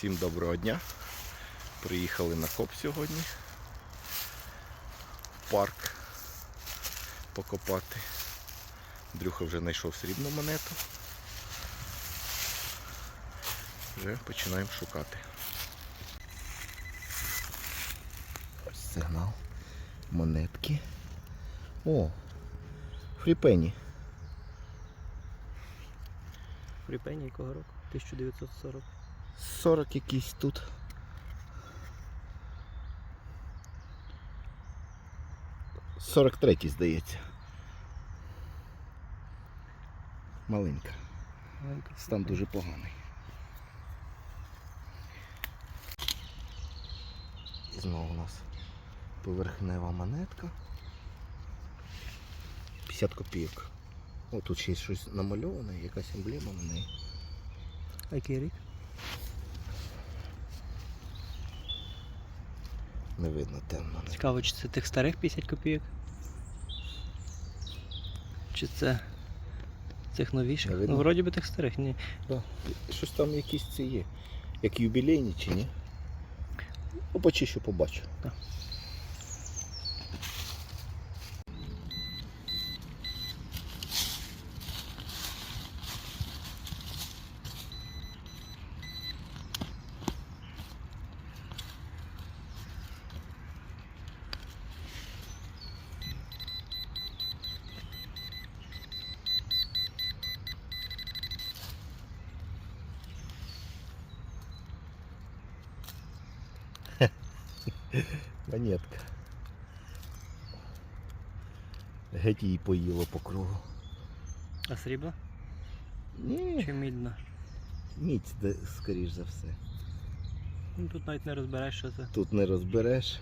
Всім доброго дня. Приїхали на коп сьогодні. В парк покопати. Андрюха вже знайшов срібну монету. Вже починаємо шукати. Ось сигнал. Монетки. О! Фріпені. Фріпені якого року? 1940. 40 якийсь тут. Сорок третій, здається. Маленька. Маленька. Стан дуже поганий. І знову у нас поверхнева монетка. 50 копійок. О, тут ще щось намальоване, якась емблема на неї. Який рік? Не видно темно. Цікаво, чи це тих старих 50 копійок? Чи це цих новіших? Ну, вроді би тих старих, ні. Да. Щось там якісь ці є. Як юбілейні чи ні? Ну, почищу, побачу. Так. Монетка. Геть її поїло по кругу. А срібла? Ні, Чи мідна? міць, де, скоріш за все. Ну тут навіть не розбереш, що це. Тут не розбереш,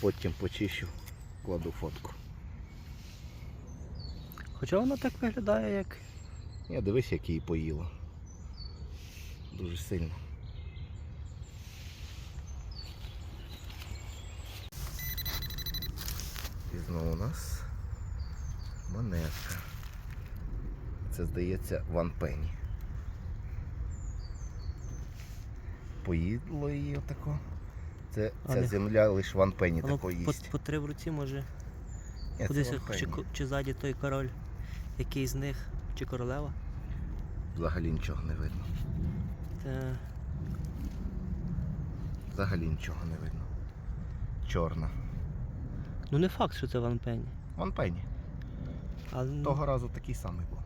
потім почищу, кладу фотку. Хоча воно так виглядає, як. Я дивись, як її поїло. Дуже сильно. І знову у нас монетка. Це здається Ван Пенні. Поїдло її отако. Це, ця земля лише Ван Пенні Воно тако по, їсть. по три в руці може. Ні, Кудись, чи, чи ззаді той король, який з них, чи королева. Взагалі нічого не видно. Це Взагалі нічого не видно. Чорна. Ну не факт, що це Ван Пенні. Ван Пенні. Але Того разу такий самий був.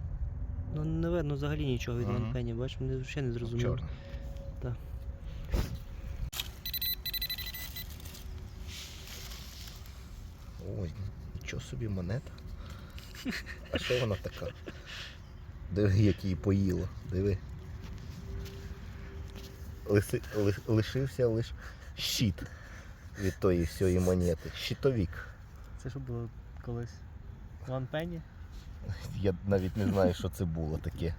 ну, не видно взагалі нічого від Мгм. Ван Пенні, бачиш, мене взагалі не зрозуміло. Чорний. Так. Ой, нічого собі монета. А що вона така? Диви, як її поїло. Диви. Лиси, ли- лишився лише щит від тої всієї монети. Щитовік. Це що було колись? Ван Пенні? Я навіть не знаю, що це було таке.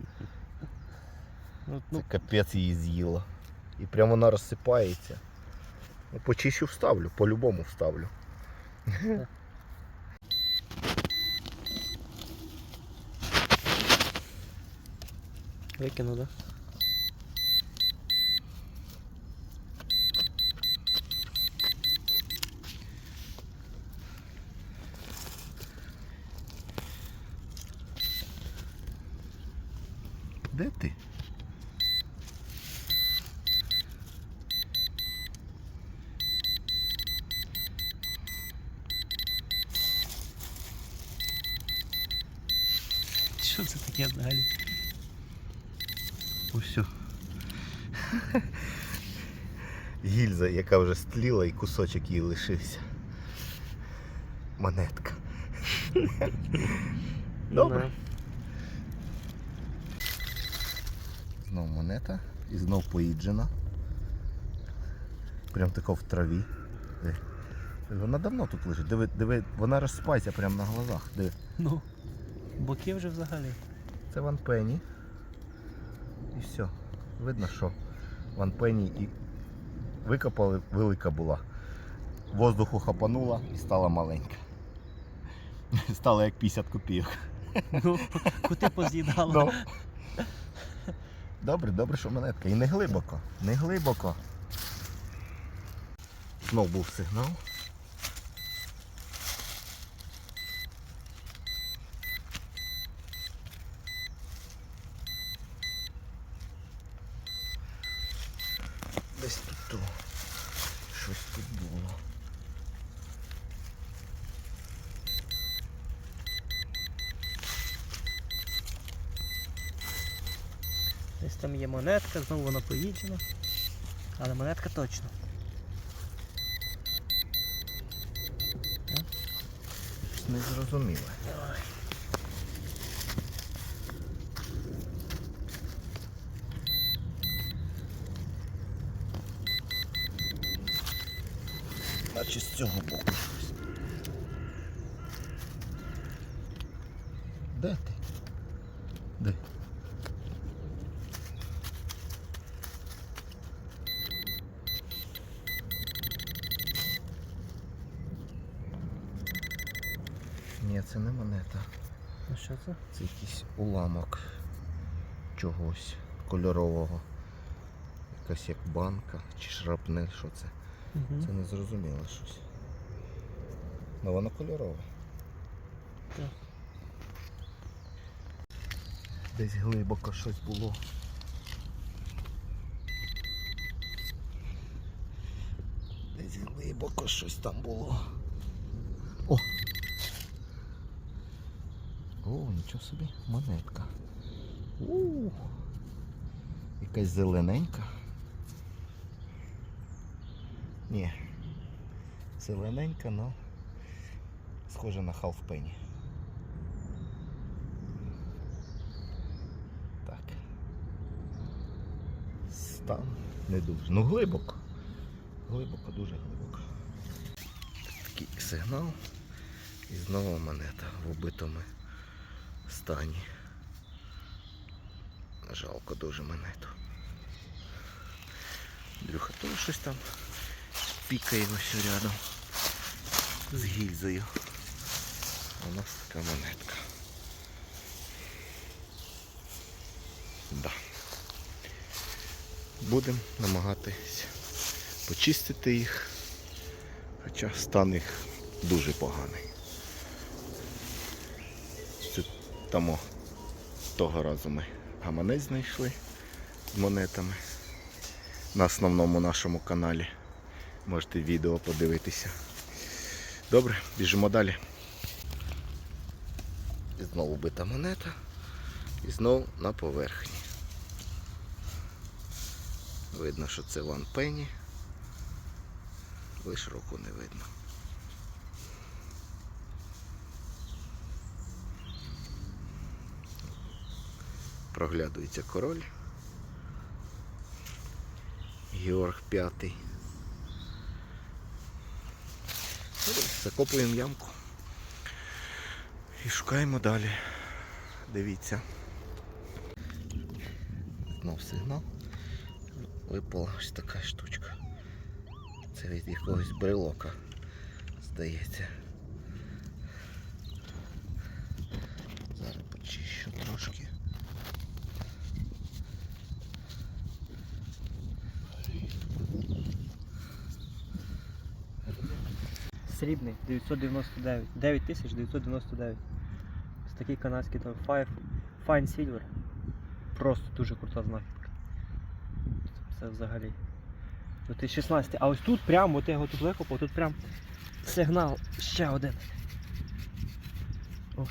Ну, Це ну, капець її з'їло. І прямо вона розсипається. Ну, Почищу вставлю, по-любому вставлю. викину, так? Де ти? Що це таке взагалі? Ось. Гільза, яка вже стліла і кусочок її лишився. Монетка. Добре. Знов монета і знов поїджена. Прям тако в траві. Диви. Вона давно тут лежить. Диви, диви, вона розсипається прямо на глазах. Диви. Ну, боки вже взагалі. Це Ван Пенні. І все. Видно, що Ван Пенні і викопали, велика була. Воздуху хапанула і стала маленька. Стала як 50 копійок. Ну, кути поз'їдало. Ну, Добре, добре, що монетка. І не глибоко. Не глибоко. Знов був сигнал. Десь тут то. Щось тут було. Десь там є монетка, знову вона поїджена. Але монетка точно. Щось незрозуміле. Давай. Наче з цього боку. Де ти? Де? Ні, це не монета. Ну що це? Це якийсь уламок чогось кольорового. Якась як банка чи шрапнель, що це? Угу. Це не зрозуміло щось. Ну воно кольорове. Так. Десь глибоко щось було. Десь глибоко щось там було. О! О, нічого собі, монетка. у Якась зелененька. Ні. Зелененька, но схожа на халфпені. Так. Стан не дуже. Ну глибоко. Глибоко, дуже глибоко. Такий сигнал. І знову монета в убитому стані. Жалко дуже монету. Дрюха теж щось там пікає ось рядом з гільзою. У нас така монетка. Да. Будемо намагатися почистити їх, хоча стан їх дуже поганий. Це тому того разу ми гаманець знайшли з монетами на основному нашому каналі. Можете відео подивитися. Добре, біжимо далі. І знову бита монета. І знову на поверхні. Видно, що це Ван Пенні. Лиш руку не видно. Проглядується король. Георг. Добре, Закопуємо ямку. І шукаємо далі. Дивіться. Знов сигнал. Випала ось така штучка. Це від якогось брелока, здається. Зараз почищу трошки. Срібний 999. 9999. Ось такий канадський там Five, Fine Silver. Просто дуже крута знахідка. Це взагалі. 2016. А ось тут прямо, от я його тут викопав, тут прям сигнал ще один. О.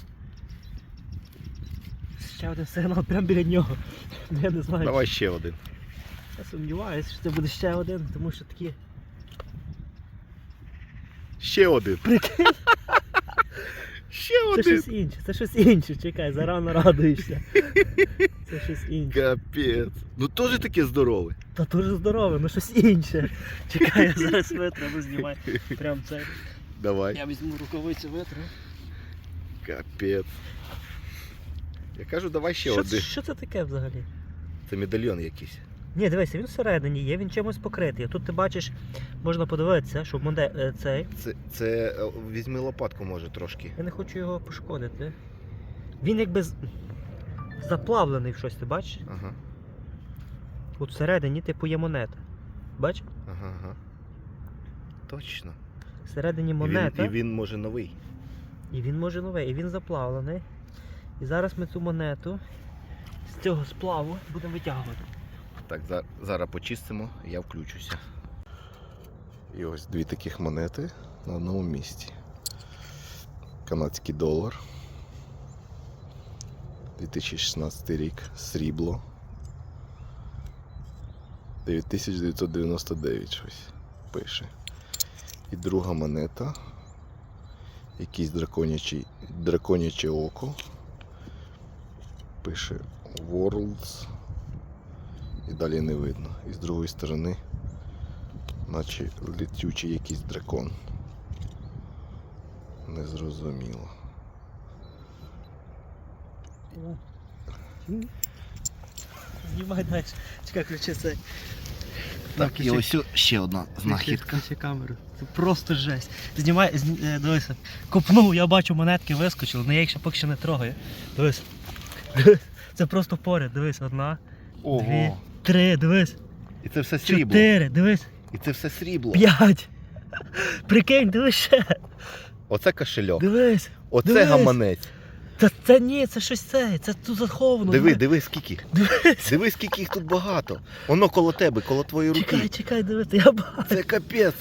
Ще один сигнал прямо біля нього. Я не знаю. Давай ще один. Я сумніваюся, що це буде ще один, тому що такі. Ще один. Прикинь, Ще це один. щось інше, це щось інше, чекай, зарано радуєшся. Це щось інше. Капець. Ну теж таке здорове. Та дуже здорове, ну щось інше. Чекай, я зараз витру, знімай. Прям це. Давай. Я візьму рукавицю витру. Капець. Я кажу, давай ще Що, один. що це таке взагалі? Це медальйон якийсь. Ні, дивися, він всередині є, він чимось покритий. Тут ти бачиш, можна подивитися, щоб моде... е, цей. Це, це е, візьми лопатку може трошки. Я не хочу його пошкодити. Він якби з- заплавлений в щось, ти бачиш? Ага. От всередині, типу, є монета. Бач? Ага, ага. Точно. Всередині І він, і він може новий. І він може новий, і він заплавлений. І зараз ми цю монету з цього сплаву будемо витягувати. Так, зараз почистимо, я включуся. І ось дві таких монети на одному місці. Канадський долар. 2016 рік. Срібло. 9999 щось пише. І друга монета. Якийсь драконячий, драконяче око. Пише Worlds. І далі не видно. І з другої сторони, наче летючий якийсь дракон. Незрозуміло. Знімай далі. Чекай, включи цей. Так, і ось ще одна знахідка. Включи камеру. Це просто жесть. Знімай, зні... е, дивися. Копнув, я бачу монетки вискочили, але я їх ще поки що не трогаю. Дивись. Це просто поряд, дивись, одна, дві, три, дивись. І це все срібло. Чотири, дивись, І це все срібло. п'ять. Прикинь, дивись ще. Оце кошельок. Дивись. Оце дивись. гаманець. Та це ні, це щось це, це тут заховано. Диви, диви. диви, скільки. Дивись. Диви, скільки їх тут багато. Воно коло тебе, коло твоєї руки. чекай, чекай, дивись, я бачу. Це капець.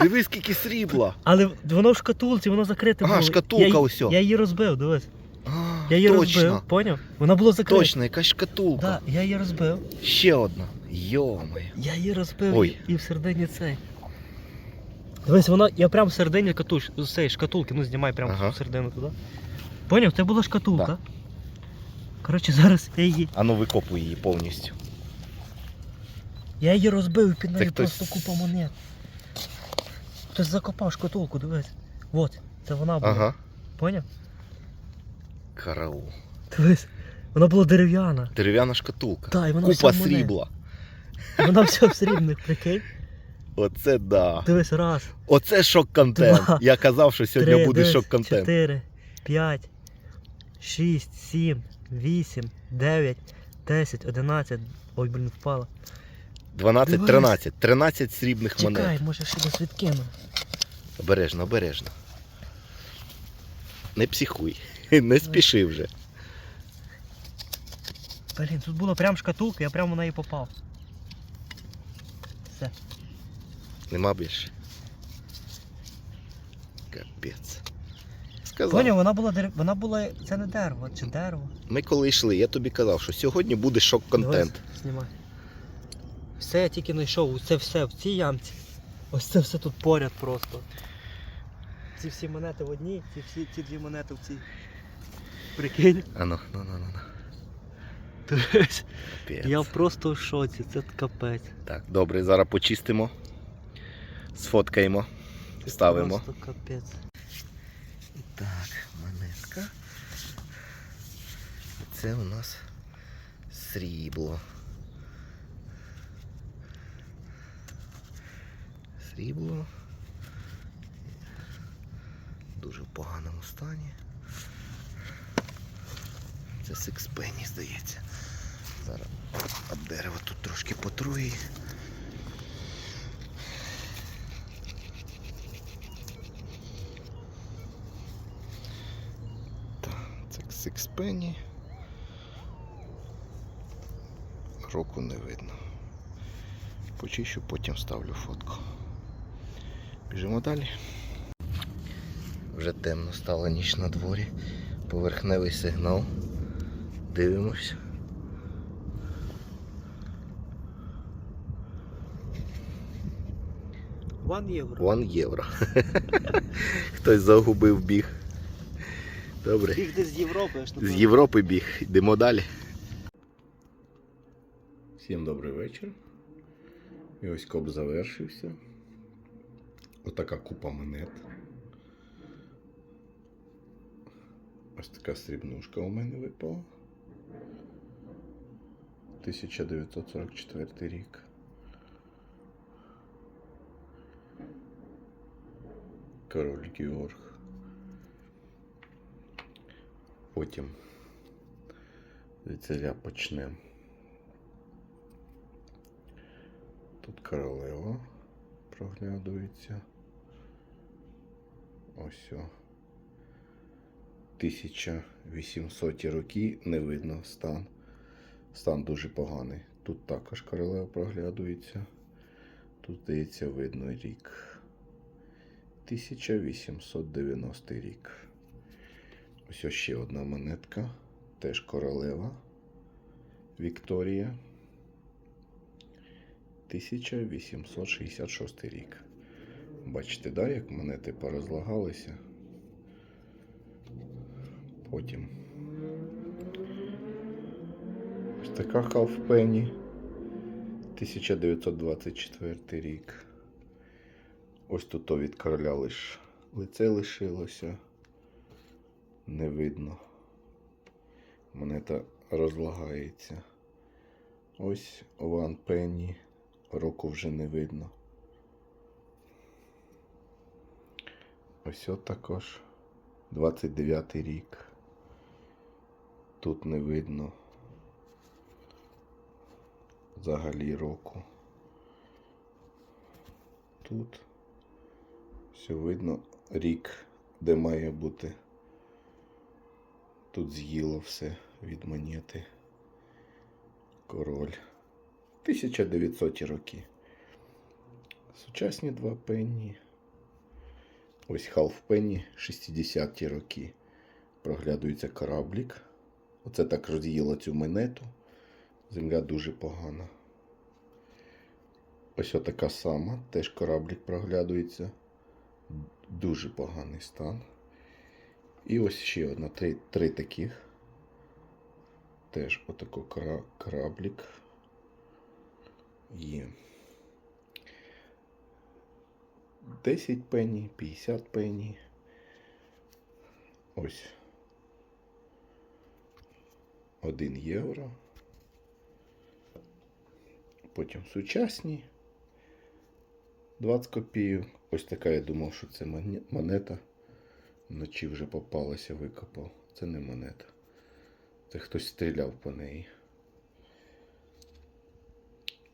Диви, скільки срібла. Але воно в шкатулці, воно закрите було. шкатулка я, ось. Я її розбив, дивись. А, Я її точно. розбив, поняв? Вона була закрита. Точно, якась шкатулка. Да, я її розбив. Ще одна. Йомає. Я її розбив Ой. І, і всередині цей. Дивись, вона, я прям всередині катуш, з цієї шкатулки, ну знімай прямо Ага. всередину туди. Поняв, це була шкатулка. Коротше, зараз я її. Ану викопуй її повністю. Я її розбив і під нею хтось- просто купа монет. Хтось закопав шкатулку, дивись. От, це вона була. Ага. Поняв? Караул. Дивись. Вона була дерев'яна. Дерев'яна шкатулка. Та, і вона Купа вся в монет. срібла. Вона вся в срібних, прикинь. Оце да. Дивись, раз, Оце шок-контент. Два, Я казав, що сьогодні три, буде дивись, шок-контент. чотири, п'ять, шість, сім, вісім, дев'ять, десять, одинадцять. Ой, блін, впала. 12, Дивись. 13. 13 срібних Чекай, монет. може ще десь відкину. Обережно, обережно. Не психуй. Не спіши вже. Блін, тут була прям шкатулка, я прямо в неї попав. Все. Нема більше. Капець. Сказав. Поняв, вона була дерев... вона була. Це не дерево, чи дерево. Ми коли йшли, я тобі казав, що сьогодні буде шок-контент. Дивись, Знімай. Все я тільки знайшов, це все в цій ямці. Ось це все тут поряд просто. Ці всі монети в одній, ці всі ці дві монети в цій. Прикинь. Ану, ну, ну, ну, ну. Капець. Я просто в шоці, це капець. Так, добре, зараз почистимо. Сфоткаємо. Ставимо. Просто капець. Так, монетка. Це у нас срібло. Срібло. Дуже в поганому стані. Це сикспені, здається. Зараз об дерево тут трошки потрує. Так, це сикспені. Року не видно. Почищу, потім ставлю фотку. Біжимо далі. Вже темно стало ніч на дворі. Поверхневий сигнал. Дивимось. Ван євро. Вон євро. Хтось загубив біг. Добре. Їх десь з Європи, З Європи біг. Йдемо далі. Всім добрий вечір. І ось коп завершився. Отака купа монет. Ось така срібнушка у мене випала. 1944 рік. Король Георг. Потім від ціля почнемо. Тут королева проглядується. Ось. о. 1800 роки не видно стан. Стан дуже поганий. Тут також королева проглядується. Тут, здається, видно рік. 1890 рік. Ось ще одна монетка. Теж королева. Вікторія. 1866 рік. Бачите, да, як монети порозлагалися. Потім. Ось така халфпені. 1924 рік. Ось тут то від короля лиш лице лишилося. Не видно. Монета розлагається. Ось Ван Пенні. Року вже не видно. Ось от також 29 рік. Тут не видно взагалі року. Тут все видно рік, де має бути. Тут з'їло все від монети. Король. 1900 роки. Сучасні два пенні. Ось халф пенні 60-ті роки. Проглядується кораблік. Оце так роз'їло цю монету. Земля дуже погана. Ось отака сама, теж кораблік проглядується. Дуже поганий стан. І ось ще одна, три, три таких. Теж отако кораблік є. 10 пені, 50 пені. Ось. 1 євро. Потім сучасні. 20 копійок. Ось така я думав, що це монета. Вночі вже попалася, викопав. Це не монета. Це хтось стріляв по неї.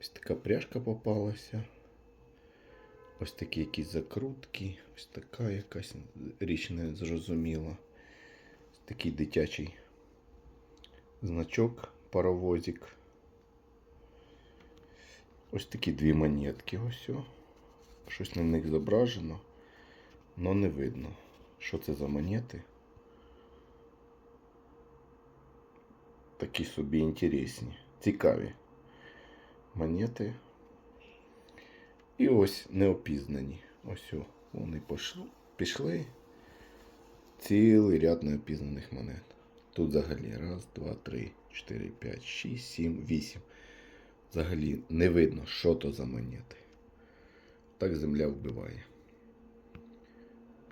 Ось така пряжка попалася. Ось такі якісь закрутки. Ось така якась річ не зрозуміла. Ось такий дитячий значок, паровозик. Ось такі дві монетки. Ось. о. Щось на них зображено, але не видно. Що це за монети? Такі собі інтересні, цікаві монети. І ось неопізнані. Ось о, вони пішли. Цілий ряд неопізнаних монет. Тут взагалі раз, два, три, чотири, п'ять, шість, сім, вісім. Взагалі не видно, що то за монети. Так земля вбиває.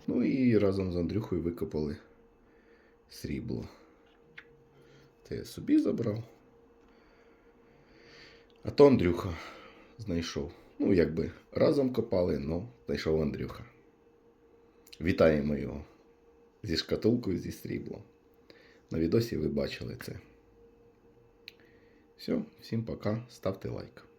Ну і разом з Андрюхою викопали срібло. Це я собі забрав. А то Андрюха знайшов. Ну, якби разом копали, ну, знайшов Андрюха. Вітаємо його зі шкатулкою зі сріблом. На відосі ви бачили це. Все, всім пока, ставте лайк.